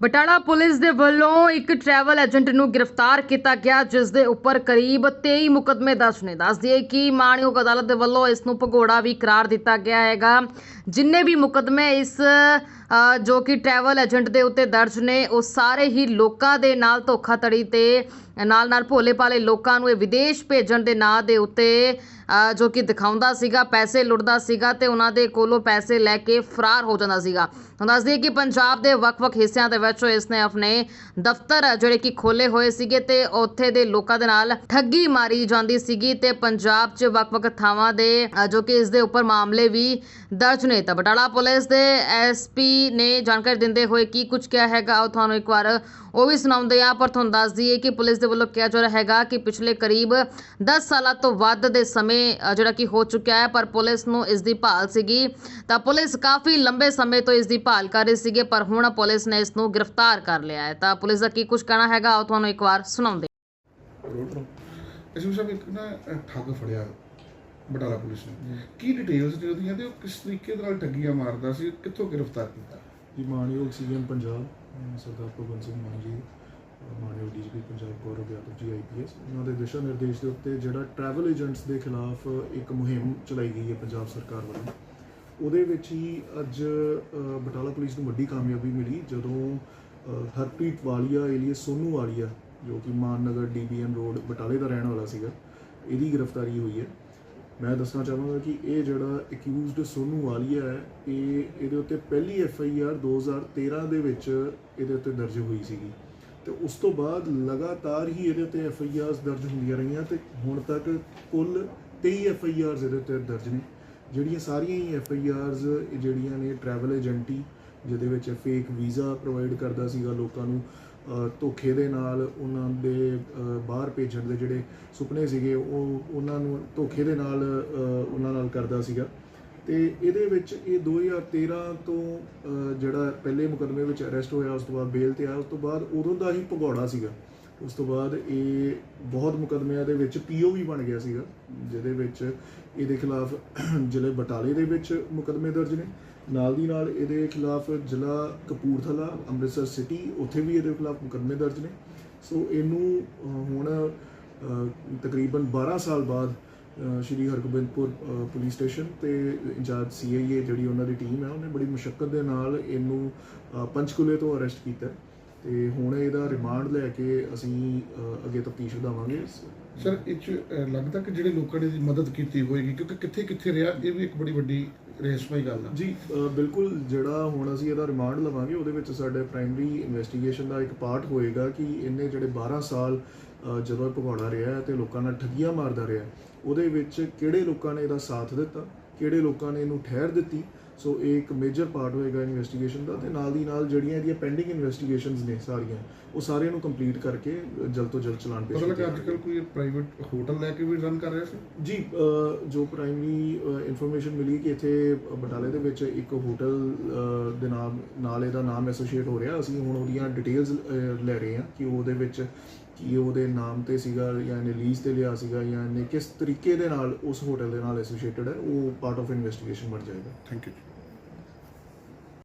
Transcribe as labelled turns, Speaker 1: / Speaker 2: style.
Speaker 1: Batala police ਦੇ ਵੱਲੋਂ ਇੱਕ ਟਰੈਵਲ ਏਜੰਟ ਨੂੰ ਗ੍ਰਿਫਤਾਰ ਕੀਤਾ ਗਿਆ, ਜਿਸ ਦੇ ਉੱਪਰ ਕਰੀਬ 23 ਮੁਕਦਮੇ ਦਰਜ ਨੇ। ਦੱਸ ਦਈਏ ਕਿ ਮਾਣਯੋਗ ਅਦਾਲਤ ਦੇ ਵੱਲੋਂ ਇਸ ਨੂੰ ਭਗੌੜਾ ਵੀ ਕਰਾਰ ਦਿੱਤਾ ਗਿਆ ਹੈਗਾ। ਜਿੰਨੇ ਵੀ ਮੁਕਦਮੇ ਇਸ ਜੋ ਕਿ ਟਰੈਵਲ ਏਜੰਟ ਦੇ ਉੱਤੇ ਦਰਜ ਨੇ, ਉਹ ਸਾਰੇ ਹੀ ਲੋਕਾਂ ਦੇ ਨਾਲ ਧੋਖਾਧੜੀ ਤੇ ਨਾਲ ਨਾਲ ਭੋਲੇ ਭਾਲੇ ਲੋਕਾਂ ਨੂੰ ਇਹ ਵਿਦੇਸ਼ ਭੇਜਣ ਦੇ ਨਾਂ ਦੇ ਉੱਤੇ ਜੋ ਕਿ ਦਿਖਾਉਂਦਾ ਸੀਗਾ, ਪੈਸੇ ਲੁੱਟਦਾ ਸੀਗਾ ਤੇ ਉਹਨਾਂ ਦੇ ਕੋਲੋਂ ਪੈਸੇ ਲੈ ਕੇ ਫਰਾਰ ਹੋ ਜਾਂਦਾ ਸੀਗਾ। ਹੁਣ ਦੱਸ ਕਿ ਪੰਜਾਬ ਦੇ ਵੱਖ-ਵੱਖ ਹਿੱਸਿਆਂ ਦੇ ਵਿੱਚ ਇਸਨੇ ਆਪਣੇ ਦਫ਼ਤਰ ਜਿਹੜੇ ਕਿ ਖੋਲੇ ਹੋਏ ਸੀਗੇ ਤੇ ਉੱਥੇ ਦੇ ਲੋਕਾਂ ਦੇ ਨਾਲ ਠੱਗੀ ਮਾਰੀ ਜਾਂਦੀ ਸੀਗੀ ਤੇ ਪੰਜਾਬ 'ਚ ਵੱਖ-ਵੱਖ ਥਾਵਾਂ ਦੇ ਜੋ ਕਿ ਇਸ ਦੇ ਉੱਪਰ ਮਾਮਲੇ ਵੀ ਦਰਜ ਨੇ। ਤਾਂ ਬਟਾਲਾ ਪੁਲਿਸ ਦੇ ਐਸਪੀ ਨੇ ਜਾਣਕਾਰੀ ਦਿੰਦੇ ਹੋਏ ਕੀ ਕੁਝ ਕਿਹਾ ਹੈਗਾ, ਉਹ ਤੁਹਾਨੂੰ ਇੱਕ ਵਾਰ ਉਹ ਵੀ ਸੁਣਾਉਂਦੇ ਆ ਪਰ ਤੁਹਾਨੂੰ ਦੱਸ ਦਈਏ ਕਿ ਪੁਲਿਸ ਦੇ ਵੱਲੋਂ ਕਿਹਾ ਜਾ ਰਿਹਾ ਹੈਗਾ ਕਿ ਪਿਛਲੇ ਕਰੀਬ 10 ਸਾਲਾਂ ਤੋਂ ਵੱਧ ਦੇ ਸਮੇਂ ਜਿਹੜਾ ਕਿ ਹੋ ਚੁੱਕਿਆ ਹੈ ਪਰ ਪੁਲਿਸ ਨੂੰ ਇਸ ਦੀ ਭਾਲ ਸੀਗੀ। ਤਾਂ ਪੁਲਿਸ ਕਾਫੀ ਲੰਬੇ ਸਮੇਂ ਤੋਂ ਇਸ ਦੀ ਭਾਲ ਕਰ ਰਹੀ ਸੀਗੀ ਪਰ ਹੁਣ ਪੁਲਿਸ ਨੇ ਇਸ ਨੂੰ ਗ੍ਰਿਫਤਾਰ ਕਰ ਲਿਆ ਹੈ। ਤਾਂ ਪੁਲਿਸ ਦਾ ਕੀ ਕੁਝ ਕਹਿਣਾ ਹੈਗਾ ਉਹ ਤੁਹਾਨੂੰ ਇੱਕ ਵਾਰ ਸੁਣਾਉਂਦੇ
Speaker 2: ਅਸੀਂ ਸਾਹਿਬ ਇੱਕ ਨਾ ਠੱਗ ਫੜਿਆ ਬਟਾਲਾ ਪੁਲਿਸ ਨੇ। ਕੀ ਡਿਟੇਲਸ ਨੇ ਉਹਦੀਆਂ ਤੇ ਉਹ ਕਿਸ ਤਰੀਕੇ ਦੇ ਨਾਲ ਠੱਗੀਆਂ ਮਾਰਦਾ ਸੀ ਕਿੱਥੋਂ ਗ੍ਰਿਫਤਾਰ ਕੀਤਾ?
Speaker 3: ਜੀ ਮਾਨਯੋਗ ਸੀਐਮ ਪੰਜਾਬ ਸਰਦਾਰ ਭਗਵੰਤ ਸਿੰਘ ਮਾਨ ਜੀ ਅਹ ਮਾਨਯੋਗ ਡੀਜੀਪੀ ਪੰਜਾਬ ਗੌਰਵ ਯਾਦਵ ਜੀ ਆਈਪੀਐਸ ਉਹਨਾਂ ਦੇ ਦਿਸ਼ਾ ਨਿਰਦੇਸ਼ ਦੇ ਉੱਤੇ ਜਿਹੜਾ ਟਰੈਵਲ ਏਜੰਟਸ ਦੇ ਖਿਲਾਫ ਇੱਕ ਮੁਹਿੰਮ ਚਲਾਈ ਗਈ ਹੈ ਪੰਜਾਬ ਸਰਕਾਰ ਵੱਲੋਂ। ਉਹਦੇ ਵਿੱਚ ਹੀ ਅੱਜ ਬਟਾਲਾ ਪੁਲਿਸ ਨੂੰ ਵੱਡੀ ਕਾਮਯਾਬੀ ਮਿਲੀ ਜਦੋਂ ਹਰਪ੍ਰੀਤ ਵਾਲੀਆ ਏਲੀਅਸ ਸੋਨੂ ਵਾਲੀਆ, ਜੋ ਕਿ ਮਾਨਨਗਰ ਡੀਬੀਐਨ ਰੋਡ ਬਟਾਲੇ ਦਾ ਰਹਿਣ ਵਾਲਾ ਸੀਗਾ, ਇਹਦੀ ਗ੍ਰਿਫਤਾਰੀ ਹੋਈ ਹੈ। ਮੈਂ ਦੱਸਣਾ ਚਾਹਾਂਗਾ ਕਿ ਇਹ ਜਿਹੜਾ ਅਕਿਊਜ਼ਡ ਸੋਨੂ ਵਾਲੀਆ ਹੈ, ਇਹ ਇਹਦੇ ਉੱਤੇ ਪਹਿਲੀ ਐਫ ਆਈ ਆਰ 2013 ਦੇ ਵਿੱਚ ਇਹਦੇ ਉੱਤੇ ਦਰਜ ਹੋਈ ਸੀਗੀ। ਤੇ ਉਸ ਤੋਂ ਬਾਅਦ ਲਗਾਤਾਰ ਹੀ ਇਹਦੇ ਉੱਤੇ ਐਫ ਆਈ ਆਰਸ ਦਰਜ ਹੁੰਦੀਆਂ ਰਹੀਆਂ ਤੇ ਹੁਣ ਤੱਕ ਕੁੱਲ 23 ਐਫ ਆਈ ਆਰਸ ਇਹਦੇ ਉੱਤੇ ਦਰਜ ਨੇ। ਜਿਹੜੀਆਂ ਸਾਰੀਆਂ ਹੀ ਐਫ ਆਈ ਆਰਸ ਜਿਹੜੀਆਂ ਨੇ ਟਰੈਵਲ ਏਜੰਟੀ ਜਿਹਦੇ ਵਿੱਚ ਫੇਕ ਵੀਜ਼ਾ ਪ੍ਰੋਵਾਈਡ ਕਰਦਾ ਸੀਗਾ ਲੋਕਾਂ ਨੂੰ ਧੋਖੇ ਦੇ ਨਾਲ ਉਹਨਾਂ ਦੇ ਬਾਹਰ ਭੇਜਣ ਦੇ ਜਿਹੜੇ ਸੁਪਨੇ ਸੀਗੇ, ਉਹ ਉਹਨਾਂ ਨੂੰ ਧੋਖੇ ਦੇ ਨਾਲ ਉਹਨਾਂ ਨਾਲ ਕਰਦਾ ਸੀਗਾ। ਤੇ ਇਹਦੇ ਵਿੱਚ ਇਹ 2013 ਤੋਂ ਜਿਹੜਾ ਪਹਿਲੇ ਮੁਕਦਮੇ ਵਿੱਚ ਅਰੈਸਟ ਹੋਇਆ, ਉਸ ਤੋਂ ਬਾਅਦ ਬੇਲ ਤੇ ਆਇਆ, ਉਸ ਤੋਂ ਬਾਅਦ ਉਦੋਂ ਦਾ ਹੀ ਭਗੌੜਾ ਸੀਗਾ। ਉਸ ਤੋਂ ਬਾਅਦ ਇਹ ਬਹੁਤ ਮੁਕਦਮਿਆਂ ਦੇ ਵਿੱਚ ਪੀਓ ਵੀ ਬਣ ਗਿਆ ਸੀਗਾ, ਜਿਹਦੇ ਵਿੱਚ ਇਹਦੇ ਖਿਲਾਫ ਜ਼ਿਲ੍ਹੇ ਬਟਾਲੇ ਦੇ ਵਿੱਚ ਮੁਕਦਮੇ ਦਰਜ ਨੇ। ਨਾਲ ਦੀ ਨਾਲ ਇਹਦੇ ਖਿਲਾਫ ਜ਼ਿਲ੍ਹਾ ਕਪੂਰਥਲਾ, ਅੰਮ੍ਰਿਤਸਰ ਸਿਟੀ, ਉੱਥੇ ਵੀ ਇਹਦੇ ਖਿਲਾਫ ਮੁਕਦਮੇ ਦਰਜ ਨੇ। ਸੋ ਇਹਨੂੰ ਹੁਣ ਤਕਰੀਬਨ 12 ਸਾਲ ਬਾਅਦ ਸ਼੍ਰੀ ਹਰਗੋਬਿੰਦਪੁਰ ਪੁਲਿਸ ਸਟੇਸ਼ਨ ਤੇ ਇੰਚਾਰਜ ਸੀਆਈਏ ਜਿਹੜੀ ਉਹਨਾਂ ਦੀ ਟੀਮ ਹੈ ਉਹਨੇ ਬੜੀ ਮੁਸ਼ਕਲ ਦੇ ਨਾਲ ਇਹਨੂੰ ਅ, ਪੰਚਕੂਲੇ ਤੋਂ ਅਰੈਸਟ ਕੀਤਾ ਹੈ। ਤੇ ਹੁਣ ਇਹਦਾ ਰਿਮਾਂਡ ਲੈ ਕੇ ਅਸੀਂ ਅੱਗੇ ਤਫਤੀਸ਼ ਵਧਾਵਾਂਗੇ।
Speaker 2: ਸਰ ਇਹ 'ਚ ਲੱਗਦਾ ਕਿ ਜਿਹੜੇ ਲੋਕਾਂ ਨੇ ਮਦਦ ਕੀਤੀ ਹੋਏਗੀ ਕਿਉਂਕਿ ਕਿੱਥੇ ਕਿੱਥੇ ਰਿਹਾ ਇਹ ਵੀ ਇੱਕ ਬੜੀ ਵੱਡੀ ਰਹੱਸਮਈ ਗੱਲ ਆ।
Speaker 3: ਜੀ ਬਿਲਕੁਲ ਜਿਹੜਾ ਹੁਣ ਅਸੀਂ ਇਹਦਾ ਰਿਮਾਂਡ ਲਵਾਂਗੇ, ਉਹਦੇ ਵਿੱਚ ਸਾਡੇ ਪ੍ਰਾਇਮਰੀ ਇਨਵੈਸਟੀਗੇਸ਼ਨ ਦਾ ਇੱਕ ਪਾਰਟ ਹੋਏਗਾ ਕਿ ਇਹਨੇ ਜਿਹੜੇ 12 ਸਾਲ ਜਦੋਂ ਇਹ ਭਗੌੜਾ ਰਿਹਾ ਹੈ ਤੇ ਲੋਕਾਂ ਨਾਲ ਠੱਗੀਆਂ ਮਾਰਦਾ ਰਿਹਾ ਉਹਦੇ ਵਿੱਚ ਕਿਹੜੇ ਲੋਕਾਂ ਨੇ ਇਹਦਾ ਸਾਥ ਦਿੱਤਾ, ਕਿਹੜੇ ਲੋਕਾਂ ਨੇ ਇਹਨੂੰ ਠਹਿਰ ਦਿੱਤੀ ਸੋ ਇਹ ਇੱਕ ਮੇਜਰ ਪਾਰਟ ਹੋਏਗਾ ਇਨਵੈਸਟੀਗੇਸ਼ਨ ਦਾ ਤੇ ਨਾਲ ਦੀ ਨਾਲ ਜਿਹੜੀਆਂ ਇਹਦੀਆਂ ਪੈਂਡਿੰਗ ਇਨਵੈਸਟੀਗੇਸ਼ਨਸ ਨੇ ਸਾਰੀਆਂ ਉਹ ਸਾਰਿਆਂ ਨੂੰ ਕੰਪਲੀਟ ਕਰਕੇ ਜਲਦ ਤੋਂ ਜਲਦ ਚਲਾਨ ਪੇਸ਼
Speaker 2: ਪਤਾ ਲੱਗਾ
Speaker 3: ਕੀਤਾ
Speaker 2: ਅੱਜ ਕੱਲ ਕੋਈ ਪ੍ਰਾਈਵੇਟ ਹੋਟਲ ਲੈ ਕੇ ਵੀ ਰਨ ਕਰ ਰਿਹਾ ਸੀ?
Speaker 3: ਜੀ ਜੋ ਪ੍ਰਾਇਮਰੀ ਇਨਫੋਰਮੇਸ਼ਨ ਮਿਲੀ ਕਿ ਇੱਥੇ ਬਟਾਲੇ ਦੇ ਵਿੱਚ ਇੱਕ ਹੋਟਲ ਦੇ ਨਾਮ ਨਾਲ ਇਹਦਾ ਨਾਮ ਐਸੋਸੀਏਟ ਹੋ ਰਿਹਾ। ਅਸੀਂ ਹੁਣ ਉਹਦੀਆਂ ਡਿਟੇਲਸ ਲੈ ਰਹੇ ਹਾਂ ਕਿ ਉਹਦੇ ਵਿੱਚ ਕੀ ਉਹਦੇ ਨਾਮ ਤੇ ਸੀਗਾ ਜਾਂ ਇਹਨੇ ਲੀਜ਼ ਤੇ ਲਿਆ ਸੀਗਾ ਜਾਂ ਇਹਨੇ ਕਿਸ ਤਰੀਕੇ ਦੇ ਨਾਲ ਉਸ ਹੋਟਲ ਦੇ ਨਾਲ ਐਸੋਸੀਏਟਡ ਹੈ ਉਹ ਪਾਰਟ ਆਫ ਇਨਵੈਸਟੀਗੇਸ਼ਨ ਬਣ ਜਾਏਗਾ।
Speaker 2: Thank you